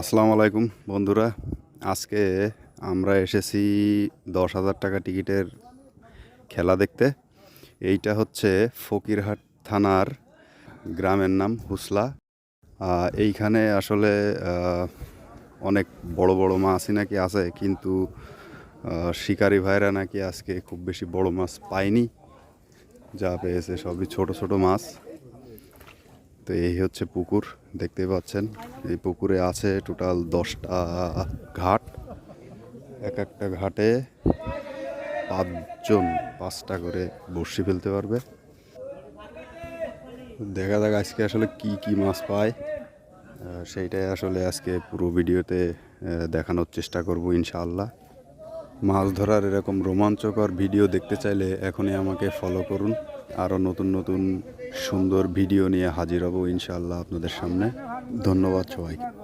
আসসালামু আলাইকুম, বন্ধুরা। আজকে আমরা এসেছি দশ হাজার টাকা টিকিটের খেলা দেখতে। এইটা হচ্ছে ফকিরহাট থানার গ্রামের নাম হুসলা। এইখানে আসলে অনেক বড় বড় মাছই নাকি আছে, কিন্তু শিকারি ভাইরা নাকি আজকে খুব বেশি বড় মাছ পায়নি। যা পেয়েছে সবই ছোট ছোট মাছ। তো এই হচ্ছে পুকুর দেখতে পাচ্ছেন। এই পুকুরে আছে টোটাল দশটা ঘাট। এক একটা ঘাটে পাঁচজন, পাঁচটা করে বড়শি ফেলতে পারবে। দেখা যাক আজকে আসলে কি কি মাছ পায়। সেইটাই আসলে আজকে পুরো ভিডিওতে দেখানোর চেষ্টা করব ইনশাআল্লাহ। মাছ ধরার এরকম রোমাঞ্চকর ভিডিও দেখতে চাইলে এখনই আমাকে ফলো করুন। আরও নতুন নতুন সুন্দর ভিডিও নিয়ে হাজির হব ইনশাল্লাহ আপনাদের সামনে। ধন্যবাদ সবাইকে।